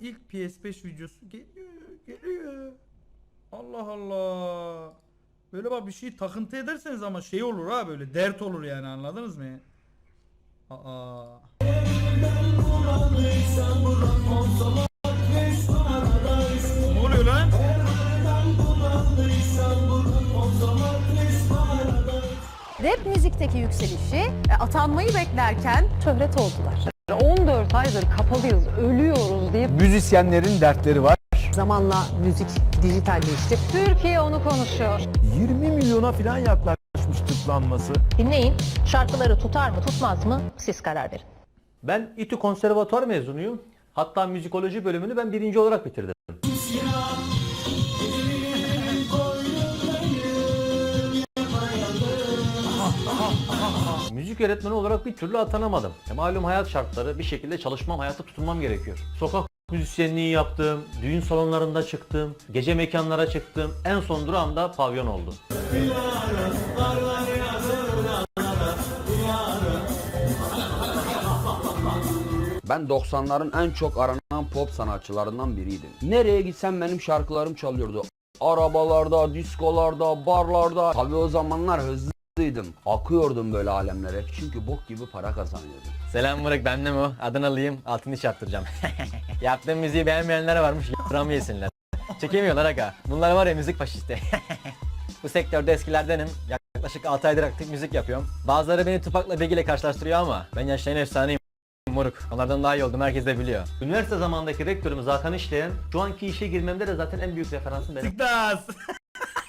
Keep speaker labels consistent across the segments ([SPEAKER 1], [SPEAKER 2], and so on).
[SPEAKER 1] ilk PS5 videosu geliyor geliyor. Allah Allah. Böyle bak bir şey takıntı ederseniz ama şey olur ha böyle dert olur yani anladınız mı? Aa. Ne oluyor lan?
[SPEAKER 2] Rap müzikteki yükselişi e, atanmayı beklerken şöhret oldular.
[SPEAKER 3] 14 aydır kapalıyız, ölüyoruz diye
[SPEAKER 4] Müzisyenlerin dertleri var.
[SPEAKER 2] Zamanla müzik dijitalleşti.
[SPEAKER 3] Türkiye onu konuşuyor.
[SPEAKER 4] 20 milyona falan yaklaşmış tıklanması.
[SPEAKER 5] Dinleyin. Şarkıları tutar mı tutmaz mı siz karar verin.
[SPEAKER 6] Ben İTÜ Konservatuvar mezunuyum. Hatta müzikoloji bölümünü ben birinci olarak bitirdim. Müzik öğretmeni olarak bir türlü atanamadım. E malum hayat şartları bir şekilde çalışmam, hayata tutunmam gerekiyor. Sokak müzisyenliği yaptım, düğün salonlarında çıktım, gece mekanlara çıktım. En son durağım da pavyon oldu.
[SPEAKER 7] Ben 90'ların en çok aranan pop sanatçılarından biriydim. Nereye gitsem benim şarkılarım çalıyordu. Arabalarda, diskolarda, barlarda. Tabii o zamanlar hızlıydım. Akıyordum böyle alemlere. Çünkü bok gibi para kazanıyordum.
[SPEAKER 8] Selam Murat ben de o. Adınalıyım. Altını çarptıracağım. Yaptığım müziği beğenmeyenler varmış. Ram yesinler. Çekemiyorlar aga. Bunlar var ya müzik faşisti. Bu sektörde eskilerdenim. Yaklaşık 6 aydır aktif müzik yapıyorum. Bazıları beni Tupac'la Biggie ile karşılaştırıyor ama ben yaşlayan efsaneyim. Moruk. Onlardan daha iyi oldum. Herkes de biliyor.
[SPEAKER 6] Üniversite zamanındaki rektörümüz Hakan İşleyen, şu anki işe girmemde de zaten en büyük referansım benim.
[SPEAKER 1] Tıktas.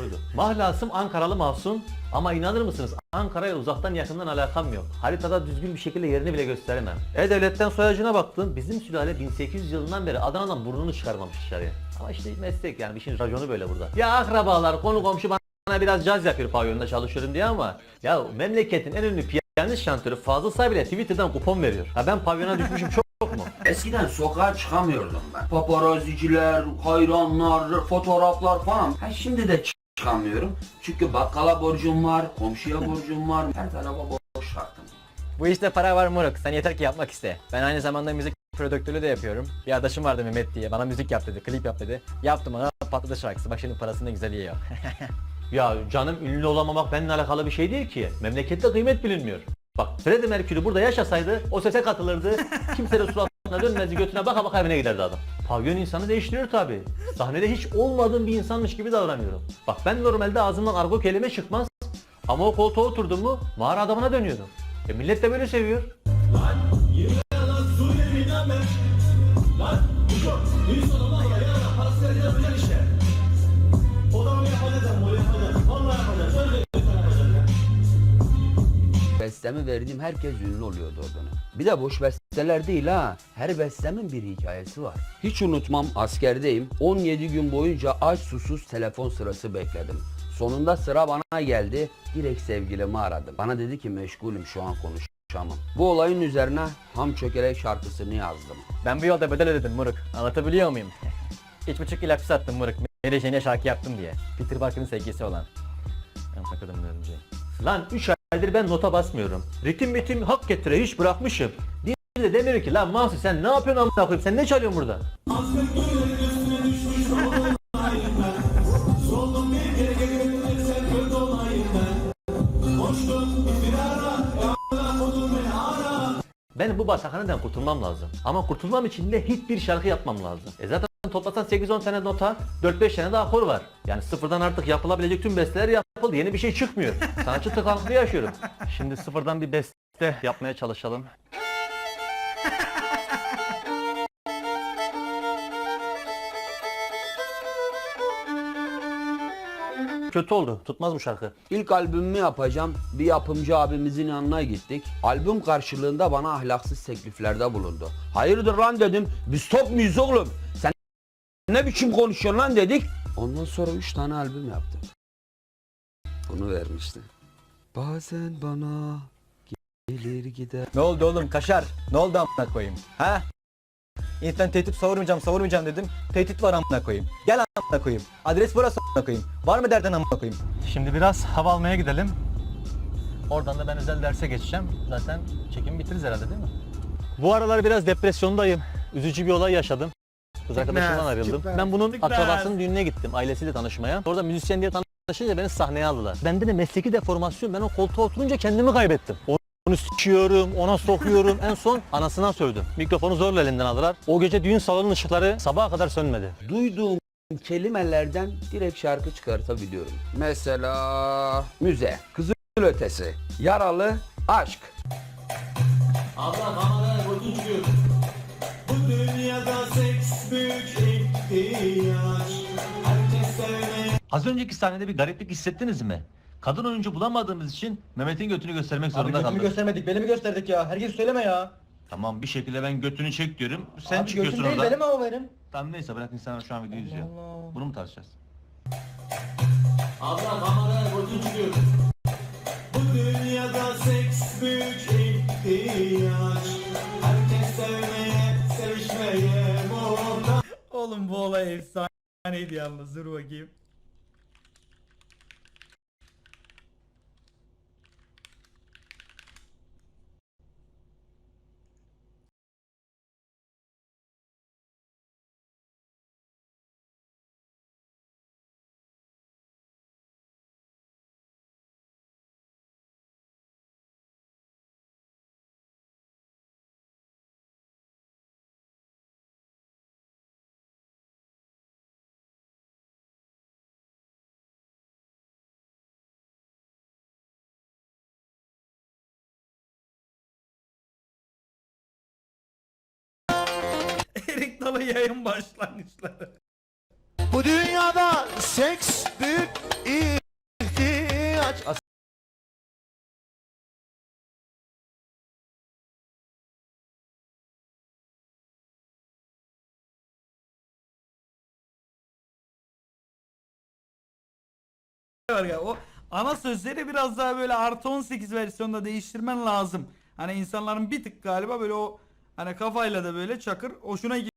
[SPEAKER 6] oydu. Mahlasım Ankaralı Mahsun ama inanır mısınız Ankara'ya uzaktan yakından alakam yok. Haritada düzgün bir şekilde yerini bile gösteremem. E-Devlet'ten soyacına baktım. Bizim sülale 1800 yılından beri Adana'dan burnunu çıkarmamış dışarıya. Ama işte meslek yani işin raconu böyle burada. Ya akrabalar konu komşu bana biraz caz yapıyor pavyonda çalışıyorum diye ama ya memleketin en ünlü piyanist şantörü Fazıl Say bile Twitter'dan kupon veriyor. Ha ben pavyona düşmüşüm çok, mu?
[SPEAKER 7] Eskiden sokağa çıkamıyordum ben. Paparaziciler, hayranlar, fotoğraflar falan. Ha şimdi de çıkamıyorum. Çünkü bakkala borcum var, komşuya borcum var. Her tarafa boş taktım.
[SPEAKER 8] Bu işte para var Moruk. Sen yeter ki yapmak iste. Ben aynı zamanda müzik prodüktörlüğü de yapıyorum. Bir arkadaşım vardı Mehmet diye. Bana müzik yap dedi, klip yap dedi. Yaptım ona patladı şarkısı. Bak şimdi parasını da güzel yiyor.
[SPEAKER 6] Ya canım ünlü olamamak benimle alakalı bir şey değil ki. Memlekette kıymet bilinmiyor. Bak Freddie Mercury burada yaşasaydı o sese katılırdı. Kimse de suratına dönmezdi götüne baka baka evine giderdi adam. Pavyon insanı değiştiriyor tabi. Sahnede hiç olmadığım bir insanmış gibi davranıyorum. Bak ben normalde ağzımdan argo kelime çıkmaz. Ama o koltuğa oturdum mu mağara adamına dönüyordum. E millet de böyle seviyor.
[SPEAKER 7] Bestemi verdiğim herkes ünlü oluyordu o dönem. Bir de boş besteler değil ha. Her bestemin bir hikayesi var. Hiç unutmam askerdeyim. 17 gün boyunca aç susuz telefon sırası bekledim. Sonunda sıra bana geldi. Direkt sevgilimi aradım. Bana dedi ki meşgulüm şu an konuşamam. Bu olayın üzerine Ham Çökelek şarkısını yazdım.
[SPEAKER 8] ben bu yolda bedel ödedim Moruk. Anlatabiliyor muyum? İç buçuk yıl hapis attım Moruk. Mary Jane'e şarkı yaptım diye. Peter Parker'ın sevgisi olan. Amına kodumun örümceği.
[SPEAKER 6] Lan 3 aydır ben nota basmıyorum. Ritim ritim hak getire hiç bırakmışım. Bir de demiyor ki lan Mahsun sen ne yapıyorsun amına koyayım sen ne çalıyorsun burada? Benim bu batakhaneden kurtulmam lazım. Ama kurtulmam için de hit bir şarkı yapmam lazım. E zaten toplasan 8-10 tane nota, 4-5 tane de akor var. Yani sıfırdan artık yapılabilecek tüm besteler yapıldı. Yeni bir şey çıkmıyor. Sanatçı tıkanıklığı yaşıyorum. Şimdi sıfırdan bir beste yapmaya çalışalım. Kötü oldu. Tutmaz bu şarkı.
[SPEAKER 7] İlk albümümü yapacağım. Bir yapımcı abimizin yanına gittik. Albüm karşılığında bana ahlaksız tekliflerde bulundu. Hayırdır lan dedim. Biz top muyuz oğlum? Sen ne biçim konuşuyorsun lan dedik. Ondan sonra üç tane albüm yaptım. Bunu vermişti. Bazen bana gelir gider.
[SPEAKER 8] Ne oldu oğlum kaşar? Ne oldu amına koyayım? Ha? İnternet tehdit savurmayacağım savurmayacağım dedim. Tehdit var amına koyayım. Gel amına koyayım. Adres burası amına koyayım. Var mı derdin amına koyayım? Şimdi biraz hava almaya gidelim. Oradan da ben özel derse geçeceğim. Zaten çekim bitiririz herhalde değil mi?
[SPEAKER 6] Bu aralar biraz depresyondayım. Üzücü bir olay yaşadım. Kız arkadaşımdan ayrıldım. Ben bunun akrabasının düğününe gittim. Ailesiyle tanışmaya. Orada müzisyen diye tanışınca beni sahneye aldılar. Bende de mesleki deformasyon. Ben o koltuğa oturunca kendimi kaybettim. Onu sikiyorum, ona sokuyorum. en son anasına sövdüm. Mikrofonu zorla elinden aldılar. O gece düğün salonunun ışıkları sabaha kadar sönmedi.
[SPEAKER 7] Duyduğum kelimelerden direkt şarkı çıkartabiliyorum. Mesela müze, kızıl ötesi, yaralı, aşk.
[SPEAKER 6] Az önceki sahnede bir gariplik hissettiniz mi? Kadın oyuncu bulamadığımız için Mehmet'in götünü göstermek zorunda kaldık.
[SPEAKER 8] göstermedik, belimi gösterdik ya. Herkes söyleme ya.
[SPEAKER 6] Tamam bir şekilde ben götünü çek diyorum. Sen
[SPEAKER 8] Abi
[SPEAKER 6] çıkıyorsun
[SPEAKER 8] götüm değil,
[SPEAKER 6] orada.
[SPEAKER 8] benim ama benim.
[SPEAKER 6] Tamam neyse bırak insanlar şu an videoyu izliyor.
[SPEAKER 8] Allah.
[SPEAKER 6] Bunu mu tartışacağız?
[SPEAKER 1] Oğlum bu olay efsaneydi yalnız dur bakayım. Erik Dalı yayın başlangıçları.
[SPEAKER 4] Bu dünyada seks büyük ihtiyaç.
[SPEAKER 1] var ya o ana sözleri biraz daha böyle artı 18 versiyonda değiştirmen lazım. Hani insanların bir tık galiba böyle o hani kafayla da böyle çakır hoşuna gi-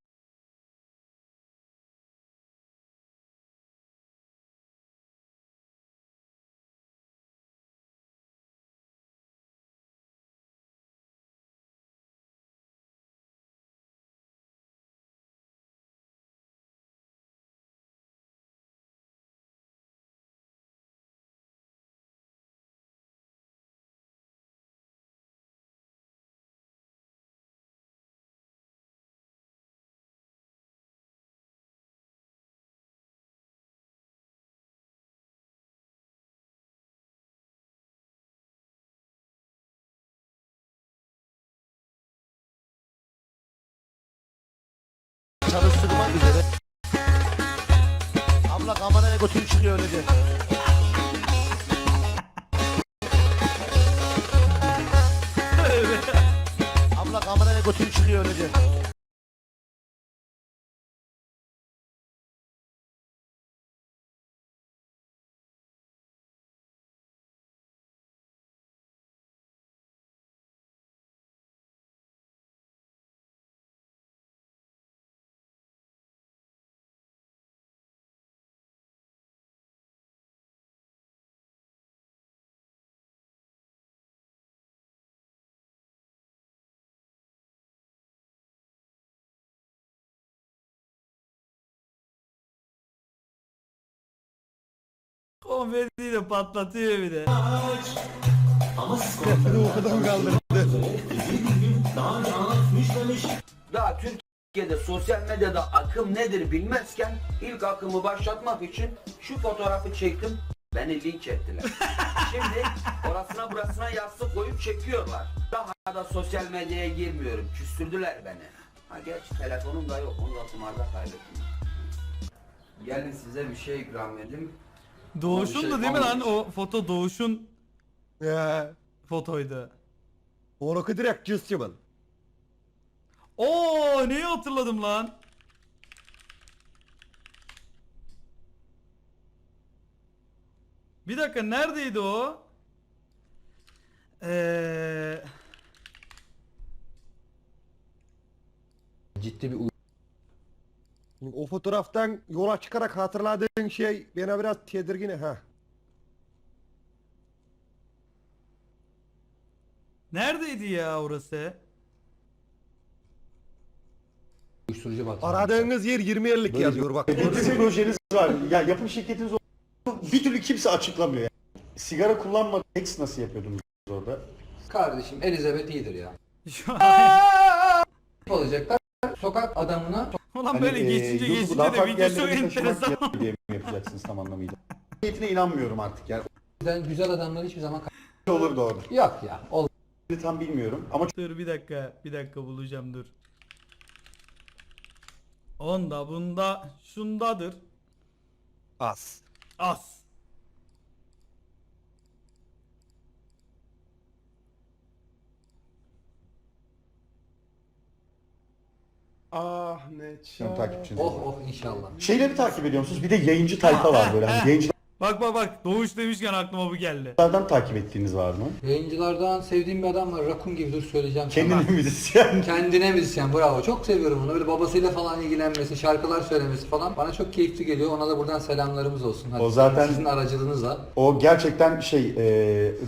[SPEAKER 4] Çalıştırmak üzere. Abla kameraya götür çıkıyor öyle de. Abla kameraya götür çıkıyor öyle de.
[SPEAKER 1] Konfeti de patlatıyor bir de.
[SPEAKER 7] Daha Türkiye'de sosyal medyada akım nedir bilmezken ilk akımı başlatmak için şu fotoğrafı çektim. Beni linç ettiler. Şimdi orasına burasına yastık koyup çekiyorlar. Daha da sosyal medyaya girmiyorum. Küstürdüler beni. Ha geç telefonum da yok. Onu da kumarda kaybettim. Gelin size bir şey ikram edeyim.
[SPEAKER 1] Doğuş'un
[SPEAKER 7] şey
[SPEAKER 1] da değil mi lan o foto Doğuş'un
[SPEAKER 4] Ya.
[SPEAKER 1] fotoydu.
[SPEAKER 4] Onu direkt cüzdümün.
[SPEAKER 1] Oo neyi hatırladım lan? Bir dakika neredeydi o? Eee
[SPEAKER 7] Ciddi bir
[SPEAKER 4] O fotoğraftan yola çıkarak hatırladığın şey bana biraz tedirgin ha.
[SPEAKER 1] neredeydi ya orası?
[SPEAKER 9] uyuşturucu batıyor.
[SPEAKER 4] Aradığınız yer 20 yazıyor bak.
[SPEAKER 10] Projeniz var. Ya yapım şirketiniz o- bir türlü kimse açıklamıyor. Yani. Sigara kullanmadan X nasıl yapıyordunuz orada?
[SPEAKER 9] Kardeşim Elizabeth iyidir ya.
[SPEAKER 1] Şu an-
[SPEAKER 9] Olacaklar sokak adamına
[SPEAKER 1] Ulan böyle
[SPEAKER 10] Hani, e,
[SPEAKER 1] geçince
[SPEAKER 10] YouTube'u
[SPEAKER 1] geçince
[SPEAKER 10] daha
[SPEAKER 1] de
[SPEAKER 10] farklı
[SPEAKER 1] videosu enteresan.
[SPEAKER 10] diye mi yapacaksınız tam anlamıyla? Niyetine inanmıyorum artık yani.
[SPEAKER 9] güzel, güzel adamlar hiçbir zaman
[SPEAKER 10] Olur orada.
[SPEAKER 9] yok ya. Ol
[SPEAKER 10] Tam bilmiyorum ama
[SPEAKER 1] Dur bir dakika, bir dakika bulacağım dur. Onda bunda şundadır.
[SPEAKER 4] Az.
[SPEAKER 1] Az.
[SPEAKER 4] Ahmet
[SPEAKER 10] çok takipçiniz.
[SPEAKER 9] oh oh inşallah.
[SPEAKER 10] Şeyleri takip ediyor musunuz? Bir de yayıncı tayfa var böyle. Hani
[SPEAKER 1] Bak bak bak Doğuş demişken aklıma bu geldi.
[SPEAKER 10] yayıncılardan takip ettiğiniz var mı?
[SPEAKER 9] Yayıncılardan sevdiğim bir adam var. Rakun gibi dur söyleyeceğim sana.
[SPEAKER 10] Kendini müzisyen.
[SPEAKER 9] Kendine müzisyen bravo. Çok seviyorum onu. Böyle babasıyla falan ilgilenmesi, şarkılar söylemesi falan bana çok keyifli geliyor. Ona da buradan selamlarımız olsun. Hadi
[SPEAKER 10] O zaten-
[SPEAKER 9] sizin aracılığınızla.
[SPEAKER 10] O gerçekten şey e,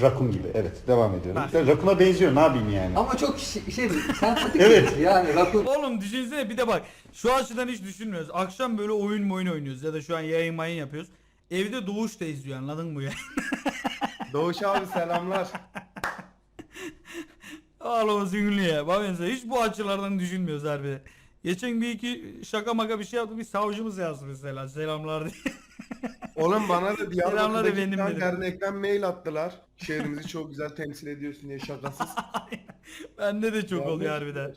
[SPEAKER 10] rakun gibi. Evet devam ediyorum. İşte Rakun'a benziyor ne yapayım yani.
[SPEAKER 9] Ama çok şey, şey sempatik
[SPEAKER 10] Evet.
[SPEAKER 9] birisi. yani Rakun
[SPEAKER 1] Oğlum düşünsene bir de bak şu açıdan hiç düşünmüyoruz. Akşam böyle oyun oyun oynuyoruz ya da şu an yayın mayın yapıyoruz. Evde Doğuş da izliyor anladın mı ya?
[SPEAKER 4] Doğuş abi selamlar.
[SPEAKER 1] Ağlama ünlü ya. Bak mesela hiç bu açılardan düşünmüyoruz harbi. Geçen bir iki şaka maka bir şey yaptı bir savcımız yazdı mesela selamlar diye.
[SPEAKER 4] Oğlum bana da
[SPEAKER 1] Selamlar
[SPEAKER 4] Diyarbakır'daki
[SPEAKER 1] efendim dedim.
[SPEAKER 4] dernekten mail attılar. Şehrimizi çok güzel temsil ediyorsun diye şakasız.
[SPEAKER 1] Bende de çok oluyor harbiden.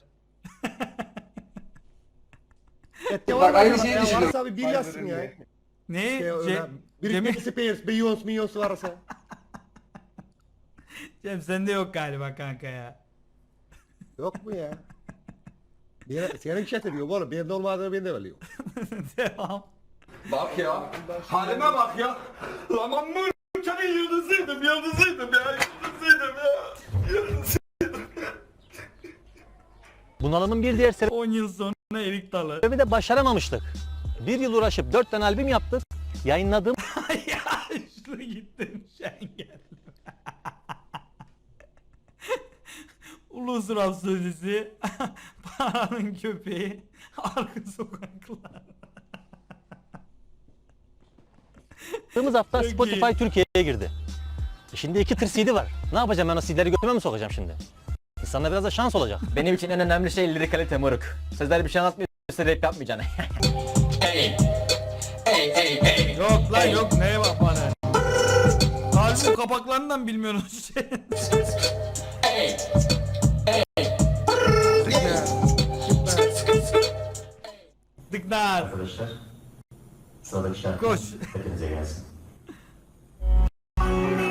[SPEAKER 9] Bak aynı şeyi düşünüyorum.
[SPEAKER 4] Varsa abi bir yazsın ya.
[SPEAKER 1] Ne?
[SPEAKER 4] Şey, öyle, bir
[SPEAKER 1] Cemil-
[SPEAKER 4] Britney Spears, Beyoncé, Beyoncé varsa.
[SPEAKER 1] Cem sende yok galiba kanka ya.
[SPEAKER 4] Yok mu ya? Bir, senin chat ediyor oğlum. Bende olmadığını ben de biliyorum.
[SPEAKER 1] Devam.
[SPEAKER 9] Bak ya.
[SPEAKER 4] Halime bak ya. Aman mı? Senin yıldızıydım, yıldızıydım ya. Yıldızıydım ya.
[SPEAKER 6] Bunalımın bir diğer
[SPEAKER 1] 10 yıl sonra Erik Dalı.
[SPEAKER 6] sebebi de başaramamıştık. Bir yıl uğraşıp dört tane albüm yaptık. Yayınladığım
[SPEAKER 1] ya şunu gittim sen. Ulus Rhapsodisi, Paranın Köpeği, Arka Sokaklar.
[SPEAKER 6] Yaptığımız hafta
[SPEAKER 1] Çok
[SPEAKER 6] Spotify
[SPEAKER 1] iyi.
[SPEAKER 6] Türkiye'ye girdi. E Şimdi iki tır CD var. Ne yapacağım ben o CD'leri götüme mi sokacağım şimdi? İnsanlara biraz da şans olacak.
[SPEAKER 8] Benim için en önemli şey lirik kalite moruk. Sözler bir şey anlatmıyorsa rap yapmayacaksın.
[SPEAKER 1] Yok lan yok neye bak bana. Albüm kapaklarından bilmiyorsunuz şey. Dıknar.
[SPEAKER 11] Arkadaşlar sıradaki şarkı
[SPEAKER 1] Koş.
[SPEAKER 11] hepinize gelsin.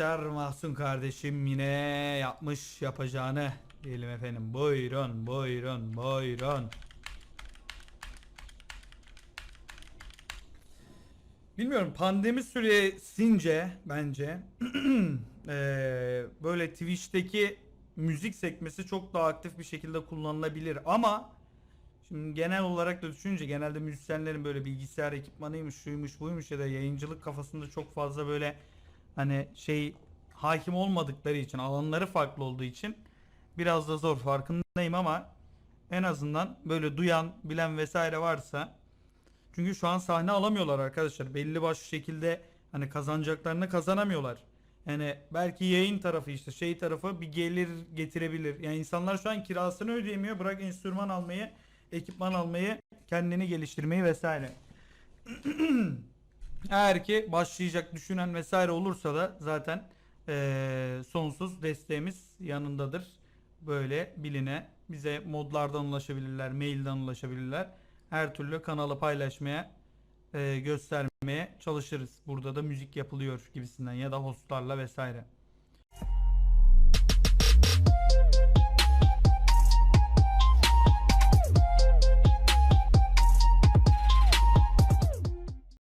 [SPEAKER 1] arkadaşlar. Mahsun kardeşim yine yapmış yapacağını diyelim efendim. Buyurun buyurun buyurun. Bilmiyorum pandemi süresince bence eee, böyle Twitch'teki müzik sekmesi çok daha aktif bir şekilde kullanılabilir ama şimdi genel olarak da düşününce genelde müzisyenlerin böyle bilgisayar ekipmanıymış şuymuş buymuş ya da yayıncılık kafasında çok fazla böyle hani şey hakim olmadıkları için alanları farklı olduğu için biraz da zor farkındayım ama en azından böyle duyan bilen vesaire varsa çünkü şu an sahne alamıyorlar arkadaşlar. Belli başlı şekilde hani kazanacaklarını kazanamıyorlar. Yani belki yayın tarafı işte şey tarafı bir gelir getirebilir. Yani insanlar şu an kirasını ödeyemiyor. Bırak enstrüman almayı, ekipman almayı, kendini geliştirmeyi vesaire. Eğer ki başlayacak düşünen vesaire olursa da zaten eee, sonsuz desteğimiz yanındadır. Böyle biline bize modlardan ulaşabilirler, mailden ulaşabilirler. Her türlü kanalı paylaşmaya, eee, göstermeye çalışırız. Burada da müzik yapılıyor gibisinden ya da hostlarla vesaire.